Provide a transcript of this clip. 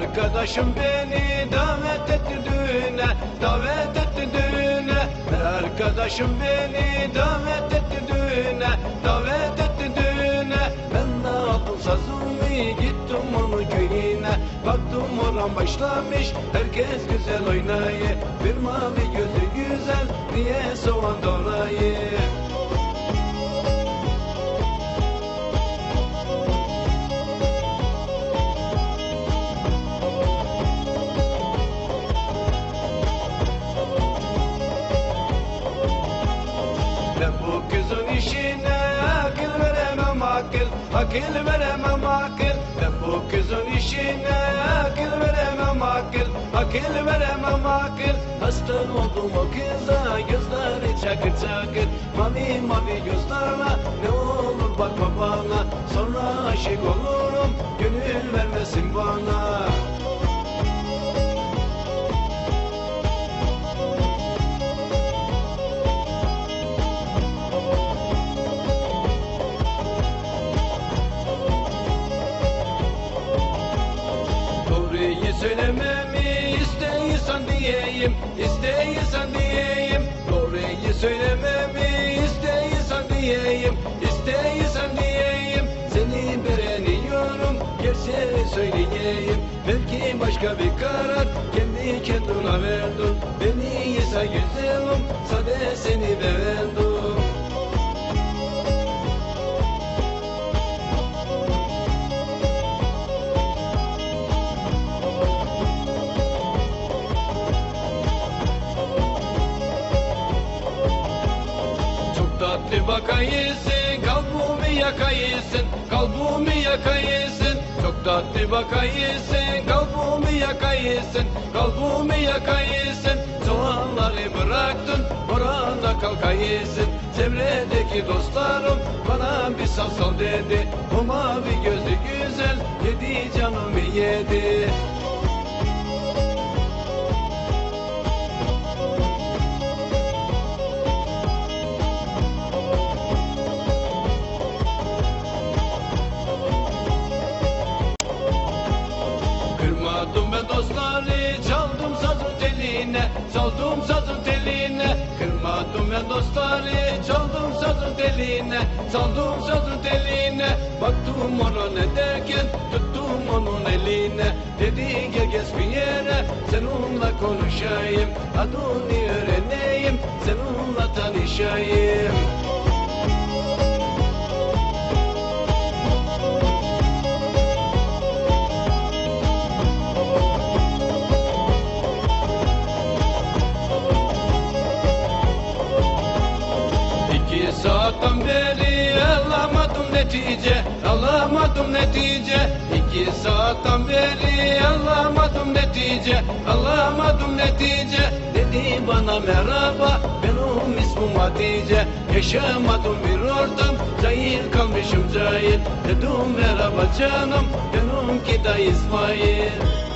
arkadaşım beni davet etti düğüne Davet etti düğüne. Arkadaşım beni davet etti düğüne Davet etti düğüne. Ben de aldım sazımı gittim onun köyüne. Baktım oran başlamış herkes güzel oynayı. Bir mavi gözü güzel niye soğan veremem akıl Ben bu kızın işine akıl veremem akıl Akıl veremem akıl Hasta oldum o kıza gözleri çakır çakır. Mavi mavi gözlerle ne olur bakma bana Sonra aşık olurum. gönül Doğruyu söylememi isteyiyorsan diyeyim İsteyiyorsan diyeyim. Doğruyu söylememi isteyiyorsan diyeyim İsteyiyorsan diyeyim. Seni beğeniyorum Gerçeği söyleyeyim. Belki başka bir karar Kendi kendine verdin bakayısın, kalbimi yakayısın, kalbimi yakayısın. Çok tatlı bakayısın, kalbimi yakayısın, kalbimi yakayısın. Soğanları bıraktın, oranda kalkayısın. Çevredeki dostlarım bana bir sal sal dedi. Çaldım sazın teline Kırmadım ben dostları çaldım sazın teline Çaldım sazın teline Baktım ona ne derken tuttum onun eline. Dedi gel geç bir yere seninle konuşayım. Adını öğreneyim seninle tanışayım netice? Alamadım netice. İki saatten beri alamadım netice. Alamadım netice. Dedi bana merhaba benim ismim Hatice Yaşamadım bir ortam Cahil kalmışım cahil. Dedim merhaba canım Benimki de İsmail